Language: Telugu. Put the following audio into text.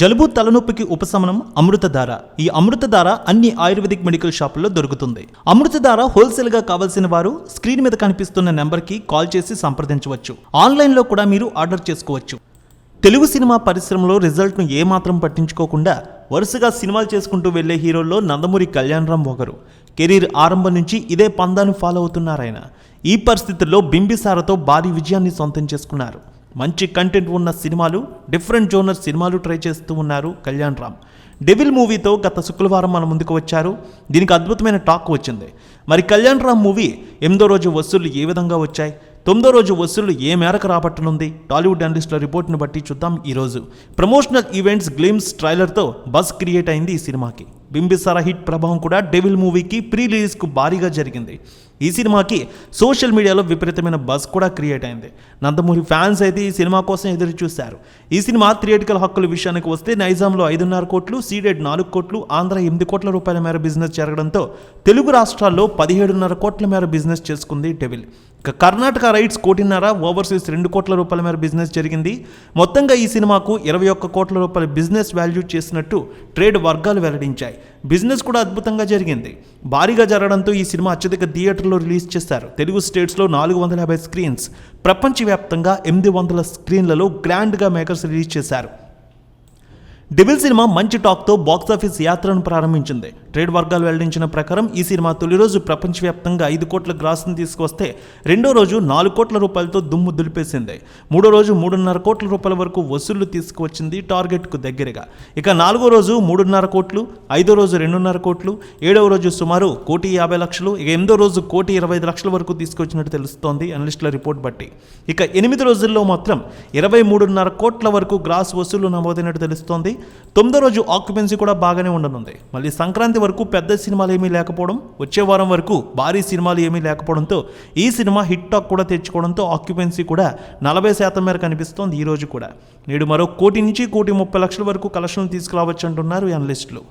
జలుబు తలనొప్పికి ఉపశమనం అమృతధార. ఈ అమృతధార అన్ని ఆయుర్వేదిక్ మెడికల్ షాపుల్లో దొరుకుతుంది. అమృతధార హోల్సేల్గా కావాల్సిన వారు స్క్రీన్ మీద కనిపిస్తున్న నెంబర్కి కాల్ చేసి సంప్రదించవచ్చు. ఆన్లైన్లో కూడా మీరు ఆర్డర్ చేసుకోవచ్చు. తెలుగు సినిమా పరిశ్రమలో రిజల్ట్ను ఏమాత్రం పట్టించుకోకుండా వరుసగా సినిమాలు చేసుకుంటూ వెళ్ళే హీరోల్లో నందమూరి కళ్యాణరామ్ ఒకరు. కెరీర్ ఆరంభం నుంచి ఇదే పందాను ఫాలో అవుతున్నారాయన. ఈ పరిస్థితుల్లో బింబిసారతో భారీ విజయాన్ని సొంతం చేసుకున్నారు. మంచి కంటెంట్ ఉన్న సినిమాలు డిఫరెంట్ జోనర్ సినిమాలు ట్రై చేస్తూ ఉన్నారు కళ్యాణ్ రామ్. డెవిల్ మూవీతో గత శుక్రవారం మన ముందుకు వచ్చారు. దీనికి అద్భుతమైన టాక్ వచ్చింది. మరి కళ్యాణ్ రామ్ మూవీ ఎనిమిదో రోజు వసూళ్ళు ఏ విధంగా వచ్చాయి? తొమ్మిదో రోజు వసూళ్ళు ఏ మేరకు రాబట్టనుంది? టాలీవుడ్ అనలిస్టుల రిపోర్ట్ను బట్టి చూద్దాం ఈరోజు. ప్రమోషనల్ ఈవెంట్స్ గ్లిమ్స్ ట్రైలర్తో బజ్ క్రియేట్ అయింది ఈ సినిమాకి. బింబిసార హిట్ ప్రభావం కూడా డెవిల్ మూవీకి ప్రీ రిలీజ్కు భారీగా జరిగింది. ఈ సినిమాకి సోషల్ మీడియాలో విపరీతమైన బస్ కూడా క్రియేట్ అయింది. నందమూరి ఫ్యాన్స్ అయితే ఈ సినిమా కోసం ఎదురు చూశారు. ఈ సినిమా థియేటికల్ హక్కుల విషయానికి వస్తే నైజాంలో ఐదున్నర కోట్లు సీడెడ్ నాలుగు కోట్లు ఆంధ్ర ఎనిమిది కోట్ల రూపాయల మేర బిజినెస్ జరగడంతో తెలుగు రాష్ట్రాల్లో పదిహేడున్నర కోట్ల మేర బిజినెస్ చేసుకుంది డెవిల్. కర్ణాటక రైట్స్ కోటిన్నర ఓవర్సీస్ రెండు కోట్ల రూపాయల మేర బిజినెస్ జరిగింది. మొత్తంగా ఈ సినిమాకు ఇరవై ఒక్క కోట్ల రూపాయల బిజినెస్ వాల్యూ చేసినట్టు ట్రేడ్ వర్గాలు వెల్లడించాయి. బిజినెస్ కూడా అద్భుతంగా జరిగింది. భారీగా జరగడంతో ఈ సినిమా అత్యధిక థియేటర్లో రిలీజ్ చేశారు. తెలుగు స్టేట్స్లో నాలుగు వందల యాభై స్క్రీన్స్ ప్రపంచవ్యాప్తంగా ఎనిమిది వందల స్క్రీన్లలో గ్రాండ్గా మేకర్స్ రిలీజ్ చేశారు. డెబిల్ సినిమా మంచి టాక్తో బాక్సాఫీస్ యాత్రను ప్రారంభించింది. ట్రేడ్ వర్గాలు వెల్లడించిన ప్రకారం ఈ సినిమా తొలి రోజు ప్రపంచవ్యాప్తంగా ఐదు కోట్ల గ్రాస్ని తీసుకొస్తే రెండో రోజు నాలుగు కోట్ల రూపాయలతో దుమ్ము దులిపేసింది. మూడో రోజు మూడున్నర కోట్ల రూపాయల వరకు వసూళ్ళు తీసుకువచ్చింది టార్గెట్కు దగ్గరగా. ఇక నాలుగో రోజు మూడున్నర కోట్లు ఐదో రోజు రెండున్నర కోట్లు ఏడవ రోజు సుమారు కోటి యాభై లక్షలు ఇక ఎనిమిదో రోజు కోటి ఇరవై ఐదు లక్షల వరకు తీసుకొచ్చినట్టు తెలుస్తోంది అనలిస్టుల రిపోర్ట్ బట్టి. ఇక ఎనిమిది రోజుల్లో మాత్రం ఇరవై మూడున్నర కోట్ల వరకు గ్రాస్ వసూళ్ళు నమోదైనట్టు తెలుస్తోంది. తొమ్మిదో రోజు ఆక్యుపెన్సీ కూడా బాగానే ఉండనుంది. మళ్ళీ సంక్రాంతి వరకు పెద్ద సినిమాలు ఏమీ లేకపోవడం వచ్చే వారం వరకు భారీ సినిమాలు ఏమీ లేకపోవడంతో ఈ సినిమా హిట్ టాక్ కూడా తెచ్చుకోవడంతో ఆక్యుపెన్సీ కూడా నలభై శాతం మేర కనిపిస్తోంది ఈరోజు కూడా. నేడు మరో కోటి నుంచి కోటి ముప్పై లక్షల వరకు కలెక్షన్లు తీసుకురావచ్చు అంటున్నారు అనలిస్టులు